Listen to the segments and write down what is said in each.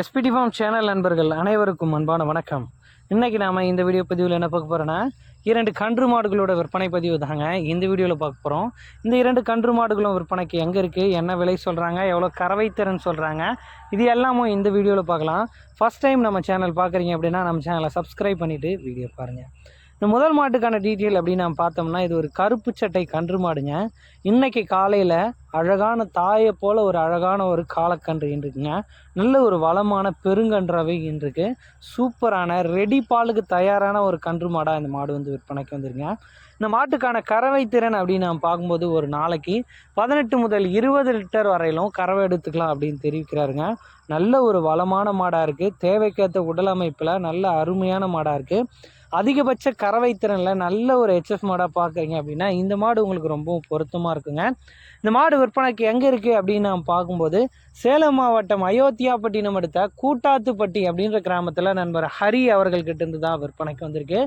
SPD form channel நண்பர்கள் அனைவருக்கும் அன்பான வணக்கம். இன்றைக்கி நாம் இந்த வீடியோ பதிவில் என்ன பார்க்க போகிறோன்னா இரண்டு கன்று மாடுகளோட விற்பனை பதிவு தாங்க. இந்த வீடியோவில் பார்க்க போகிறோம் இந்த இரண்டு கன்று மாடுகளும் விற்பனைக்கு எங்கே இருக்குது என்ன விலை சொல்கிறாங்க எவ்வளோ கறவை திறன் சொல்கிறாங்க இது எல்லாமும் இந்த வீடியோவில் பார்க்கலாம். ஃபர்ஸ்ட் டைம் நம்ம சேனல் பார்க்குறீங்க அப்படின்னா நம்ம சேனலை சப்ஸ்கிரைப் பண்ணிவிட்டு வீடியோ பாருங்கள் இந்த முதல் மாட்டுக்கான டீட்டெயில் அப்படின்னு நம்ம பார்த்தோம்னா இது ஒரு கருப்பு சட்டை கன்று மாடுங்க. இன்றைக்கி காலையில் அழகான தாயை போல் ஒரு அழகான ஒரு காலக்கன்று இருக்குங்க நல்ல ஒரு வளமான பெருங்கன்றாவே இருக்கு சூப்பரான ரெடி பாலுக்கு தயாரான ஒரு கன்று மாடாக இந்த மாடு வந்து விற்பனைக்கு வந்துருங்க இந்த மாட்டுக்கான கறவை திறன் அப்படின்னு நம்ம பார்க்கும்போது ஒரு நாளைக்கு பதினெட்டு முதல் இருபது லிட்டர் வரையிலும் கறவை எடுத்துக்கலாம் அப்படின்னு தெரிவிக்கிறாருங்க. நல்ல ஒரு வளமான மாடாக இருக்குது தேவைக்கேற்ற உடல் அமைப்பில் நல்ல அருமையான மாடாக இருக்குது அதிகபட்ச கறவை திறனில் நல்ல ஒரு ஹெச்எஃப் மாடாக பார்க்குறீங்க அப்படின்னா இந்த மாடு உங்களுக்கு ரொம்பவும் பொருத்தமாக இருக்குங்க. இந்த மாடு விற்பனைக்கு எங்கே இருக்குது அப்படின்னு நான் பார்க்கும்போது சேலம் மாவட்டம் அயோத்தியாப்பட்டினம் அடுத்த கூட்டாத்துப்பட்டி அப்படின்ற கிராமத்தில் நண்பர் ஹரி அவர்கள்கிட்ட இருந்து தான் விற்பனைக்கு வந்திருக்கு.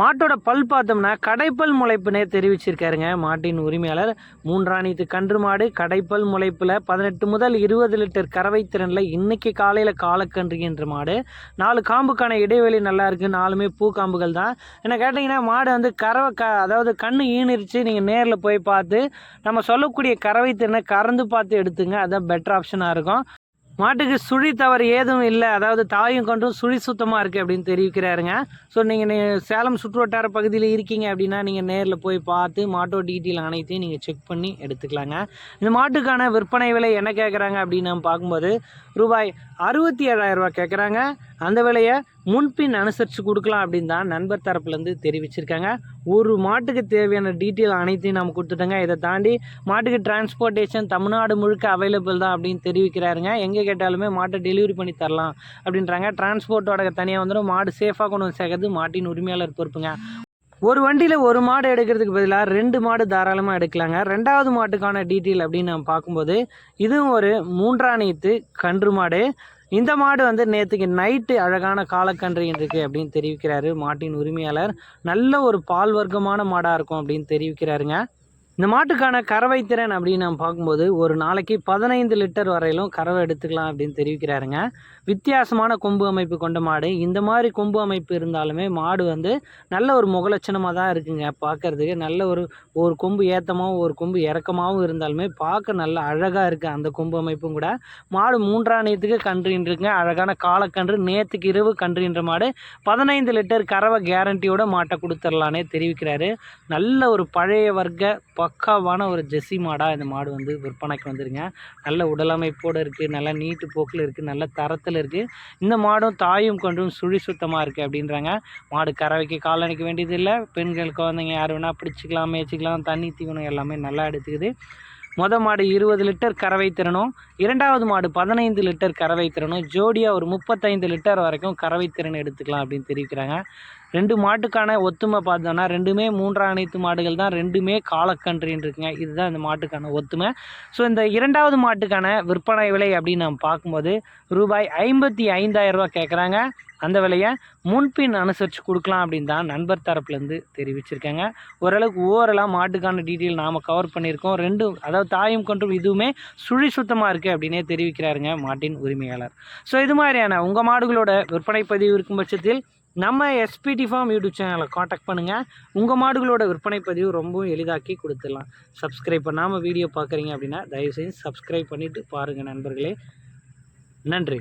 மாட்டோட பல் பார்த்தோம்னா கடைப்பல் முளைப்புனே தெரிவிச்சிருக்காருங்க. மாட்டின் உரிமையாளர் மூன்றாணித்து கன்று மாடு கடைப்பல் முளைப்பில் பதினெட்டு முதல் இருபது லிட்டர் கறவை திறனில் இன்னைக்கு காலையில் காலக்கன்றுகின்ற மாடு. நாலு காம்புக்கான இடைவெளி நல்லா இருக்குது நாலுமே பூ காம்புகள் தான். என்ன கேட்டிங்கன்னா மாடு வந்து கறவை க அதாவது கண்ணு ஈனிருச்சு நீங்கள் நேரில் போய் பார்த்து நம்ம சொல்லக்கூடிய கறவை திறனை கறந்து பார்த்து எடுத்துங்க. அதுதான் பெட்டர் ஆப்ஷனாக இருக்கும். மாட்டுக்கு சுழி தவறு ஏதும் இல்லை. அதாவது தாயும் கொண்டும் சுழி சுத்தமாக இருக்குது அப்படின்னு தெரிவிக்கிறாருங்க. ஸோ நீங்கள் சேலம் சுற்றுவட்டார பகுதியில் இருக்கீங்க அப்படின்னா நீங்கள் நேரில் போய் பார்த்து மாட்டோட டீட்டெயில் அனைத்தையும் நீங்கள் செக் பண்ணி எடுத்துக்கலாங்க. இந்த மாட்டுக்கான விற்பனை விலை என்ன கேட்குறாங்க அப்படின்னு நம்ம பார்க்கும்போது ரூபாய் அறுபத்தி ஏழாயிரரூபா கேட்குறாங்க அந்த விலையை முன்பின் அனுசரித்து கொடுக்கலாம் அப்படின்னு தான் நண்பர் தரப்புலேருந்து தெரிவிச்சிருக்காங்க. ஒரு மாட்டுக்கு தேவையான டீட்டெயில் அனைத்தையும் நம்ம கொடுத்துட்டோங்க. இதை தாண்டி மாட்டுக்கு டிரான்ஸ்போர்ட்டேஷன் தமிழ்நாடு முழுக்க அவைலபிள் தான் அப்படின்னு தெரிவிக்கிறாருங்க. எங்கே கேட்டாலுமே மாட்டை டெலிவரி பண்ணி தரலாம் அப்படின்றாங்க. டிரான்ஸ்போர்ட்டோட தனியாக வந்துடும் மாடு சேஃபாக கொண்டு வந்து சேர்க்கறது மாட்டின் உரிமையாளர் பொறுப்புங்க. ஒரு வண்டியில் ஒரு மாடு எடுக்கிறதுக்கு பதிலாக ரெண்டு மாடு தாராளமாக எடுக்கலாங்க. ரெண்டாவது மாட்டுக்கான டீட்டெயில் அப்படின்னு நம்ம பார்க்கும்போது இதுவும் ஒரு மூன்றாணியத்து கன்று மாடு. இந்த மாடு வந்து நேற்றுக்கு நைட்டு அழகான காலக்கன்று இருக்கு அப்படின்னு தெரிவிக்கிறாரு. மாட்டின் உரிமையாளர். நல்ல ஒரு பால் வர்க்கமான மாடாக இருக்கும் அப்படின்னு தெரிவிக்கிறாருங்க. இந்த மாட்டுக்கான கறவை திறன் அப்படின்னு நம்ம பார்க்கும்போது ஒரு நாளைக்கு பதினைந்து லிட்டர் வரையிலும் கறவை எடுத்துக்கலாம் அப்படின்னு தெரிவிக்கிறாருங்க. வித்தியாசமான கொம்பு அமைப்பு கொண்ட மாடு. இந்த மாதிரி கொம்பு அமைப்பு இருந்தாலுமே மாடு வந்து நல்ல ஒரு முகலட்சணமாக தான் இருக்குங்க பார்க்கறதுக்கு. நல்ல ஒரு ஒரு கொம்பு ஏத்தமாகவும் ஒரு கொம்பு இறக்கமாகவும் இருந்தாலுமே பார்க்க நல்ல அழகாக இருக்குது அந்த கொம்பு அமைப்பும் கூட. மாடு மூன்றாணியத்துக்கு கன்றுன்னு அழகான காலக்கன்று நேற்றுக்கு இரவு கன்றுன்ற மாடு. பதினைந்து லிட்டர் கறவை கேரண்டியோட மாட்டை கொடுத்துர்லானே தெரிவிக்கிறாரு. நல்ல ஒரு பழைய வர்க்க பக்காவான ஒரு ஜெர்சி மாடாக இந்த மாடு வந்து விற்பனைக்கு வந்துருங்க. நல்ல உடலமைப்போடு இருக்குது நல்ல நீட்டு போக்கில் இருக்குது நல்ல தரத்தில் இருக்குது இந்த மாடும் தாயும் கொண்டும் சுழி சுத்தமாக இருக்குது அப்படின்றாங்க. மாடு கறவைக்கு கால் அணைக்க வேண்டியது இல்லை பெண்கள் குழந்தைங்க யார் வேணால் பிடிச்சிக்கலாம் மேய்ச்சிக்கலாம் தண்ணி தீவனம் எல்லாமே நல்லா எடுத்துக்குது. மொத மாடு இருபது லிட்டர் கறவை திறனும் இரண்டாவது மாடு பதினைந்து லிட்டர் கறவை திறனும் ஜோடியாக ஒரு முப்பத்தைந்து லிட்டர் வரைக்கும் கறவை திறன் எடுத்துக்கலாம் அப்படின்னு தெரிவிக்கிறாங்க. ரெண்டு மாட்டுக்கான ஒத்துமை பார்த்தோன்னா ரெண்டுமே மூன்றாம் அனைத்து மாடுகள் தான் ரெண்டுமே காலக்கன்றின்னு இருக்குங்க. இதுதான் இந்த மாட்டுக்கான ஒத்துமை. ஸோ இந்த இரண்டாவது மாட்டுக்கான விற்பனை விலை அப்படின்னு நம்ம பார்க்கும்போது ரூபாய் ஐம்பத்தி ஐந்தாயிரம் ரூபாய் கேட்குறாங்க. அந்த விலையை முன்பின் அனுசரித்து கொடுக்கலாம் அப்படின்னு தான் நண்பர் தரப்புலேருந்து தெரிவிச்சிருக்காங்க. ஓரளவுக்கு ஓவரலாக மாட்டுக்கான டீட்டெயில் நாம் கவர் பண்ணியிருக்கோம். ரெண்டும் அதாவது தாயும் கொண்டும் இதுவுமே சுழி சுத்தமாக இருக்குது அப்படின்னே தெரிவிக்கிறாருங்க மாட்டின் உரிமையாளர். ஸோ இது மாதிரியான உங்கள் மாடுகளோட விற்பனை பதிவு இருக்கும் பட்சத்தில் நம்ம எஸ்பிடி ஃபார்ம் யூடியூப் சேனலை காண்டாக்ட் பண்ணுங்கள் உங்கள் மாடுகளோட விற்பனை பதிவு ரொம்பவும் எளிதாக்கி கொடுத்துடலாம். சப்ஸ்கிரைப் பண்ணாமல் வீடியோ பார்க்குறீங்க அப்படின்னா தயவுசெய்து சப்ஸ்கிரைப் பண்ணிவிட்டு பாருங்கள் நண்பர்களே. நன்றி.